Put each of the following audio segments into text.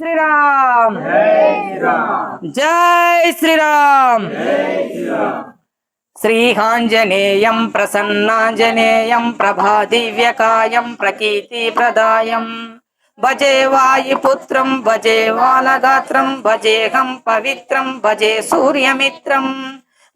శ్రీరామ్ జై శ్రీరామ్ శ్రీహాంజనేయం ప్రసన్నాంజనేయం ప్రభాదివ్యకాయం ప్రకీర్తిప్రదాయం భజే వాయుపుత్రం భజే వాలగాత్రం భజేహం పవిత్రం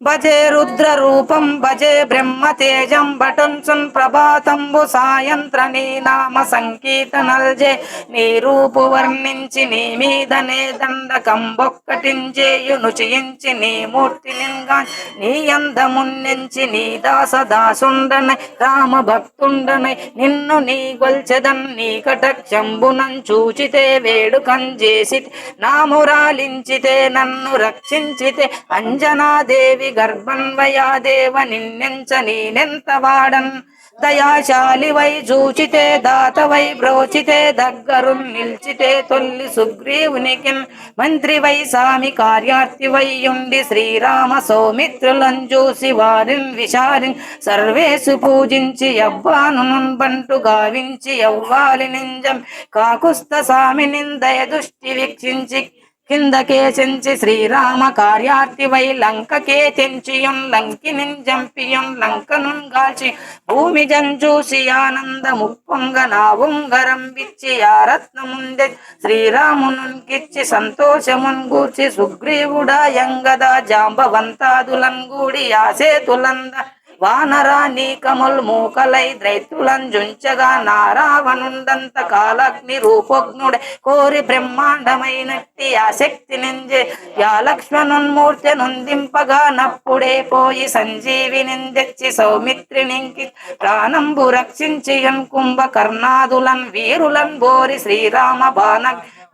భజే రుద్ర రూపం భజే బ్రహ్మ తేజం బ్రహ్మతేజం బటంసున్ ప్రభాతంబు సాయంత్ర నీ నామ సంకీర్తనల్జే. నీ రూపు వర్ణించి నీ మీదనే దండకం బొక్కటించేయును చేయించి నీ మూర్తి నింగా నీ అందమున్నించి నీ దాస దాసుండనై రామ భక్తుండనై నిన్ను నీ గొల్చెదన్ నీ కటక్షంబునం చూచితే వేడుకం చేసి నామురాలించితే నన్ను రక్షించితే అంజనాదేవి గర్భన్వయా దేవ నిన్నెంచ నేనెంత వాడన్? దయాశాలి వై చూచితే దాత వై బ్రోచితే దగ్గరు నిల్చితే తొల్లి సుగ్రీవునికి మంత్రి వై సామి కార్యార్థి వై ఉండి శ్రీరామ సౌమిత్రులను చూసి వారిని విచారిన్ సర్వేసు పూజించి యవ్వాను బంటు గావించి యవ్వాలి నింజం. కాకుస్త సామి నిందయ దృష్టి వీక్షించి కిందకే చెంచి శ్రీరామ కార్యార్థి వై లంకకే తెంచియున్ లంకిని జంపియున్ లంకనున్ గాల్చి భూమి జంచూసి ఆనంద ముప్పొంగ నా ఉంగరం విచ్చి ఆ రత్నముందె శ్రీరామునున్ కిచ్చి సంతోషమున్ గూర్చి సుగ్రీవుడా యంగద జాంబవంతాదులన్ గూడి ఆసేతులంద వానరాని నీకముల్ మూకలై ద్రైతులం జుంచగా నారావణుండంత కాలగ్ని రూపజ్ఞుడే కోరి బ్రహ్మాండమైనట్టి ఆ శక్తి నింజే యా లక్ష్మణున్మూర్తి నుందింపగా నప్పుడే పోయి సంజీవి నిందెచ్చి సౌమిత్రినింకి ప్రాణంబు రక్షించి కుంభ కర్ణాదులన్ వీరులన్ బోరి శ్రీరామ బాణ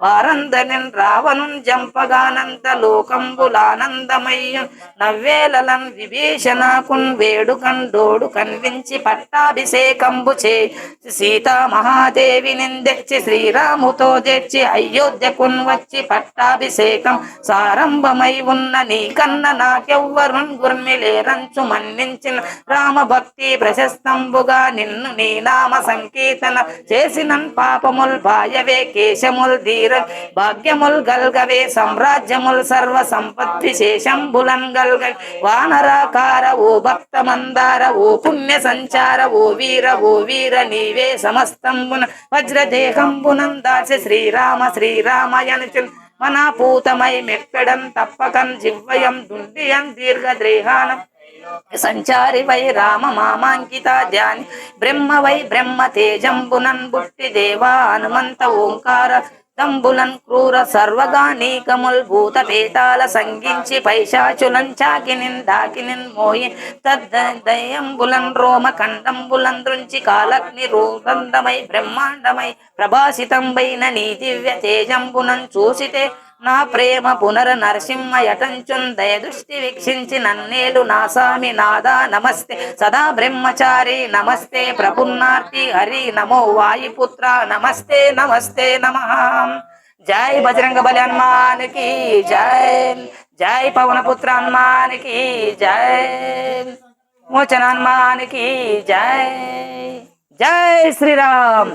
వారందనిన్ రావణున్ జంపగానంత లోకంబులానందమయ్యు. నవ్వేలలన్ విభీషణకున్ వేడుకన్ డోడు కన్వించి పట్టాభిషేకంబు చే. సీతా మహాదేవి నిందెచ్చి శ్రీరాముతో తెచ్చి అయోధ్యకున్ వచ్చి పట్టాభిషేకం సారంభమై ఉన్న నీ కన్న నాకెవ్వరున్ గుర్మిలేరంచు మన్నించిన రామ భక్తి ప్రశస్తంబుగా నిన్ను నీ నామ సంకీర్తన చేసినన్ పాపముల్ పాయవే కేశముల్ ధీర భాగ్యముల్ గల్గవే సామ్రాజ్యముల్ సర్వ సంపత్తి శేషంబులన్ గల్గ వానరాకార ఓ భక్త మందార ఓ పుణ్య సంచార ఓ వీర ఓ వీర నీవే సమస్తంబున. వజ్రదేహంబునం దాసి శ్రీరామ శ్రీరామయను మనాపూతమై మెక్కడం తప్పకం జివ్వయం దుండియం దీర్ఘద్రేహానం. సంచారి వై రామ మామాంకిత ధ్యాని. బ్రహ్మ వై బ్రహ్మ తేజంబునన్ బుట్టి దేవా హనుమంత ఓంకార. తంబులన్ క్రూర సర్వగానీకముల్ భూత పేతాల సంగించి పైశాచులం చాకినిన్ దాకినిన్ మోయి తద్దయంబులన్ రోమ ఖండంబులన్ దృంచి కాలగ్ని రూపందమై బ్రహ్మాండమై ప్రభాసితంబైన నీ దివ్య తేజంబునన్ చూసితే నా ప్రేమ పునర నరసింహ యటంచున్ దయదృష్టి వీక్షించి నన్నేలు నాసామి నాదా నమస్తే. సదా బ్రహ్మచారి నమస్తే. ప్రపున్నార్తి హరి నమో వాయుపుత్ర నమస్తే నమస్తే నమ. జై బజరంగ బలి హనుమానికి జై. జై పవనపుత్ర హనుమానికి జై. మోచన హనుమానికి జై. జై శ్రీరామ్.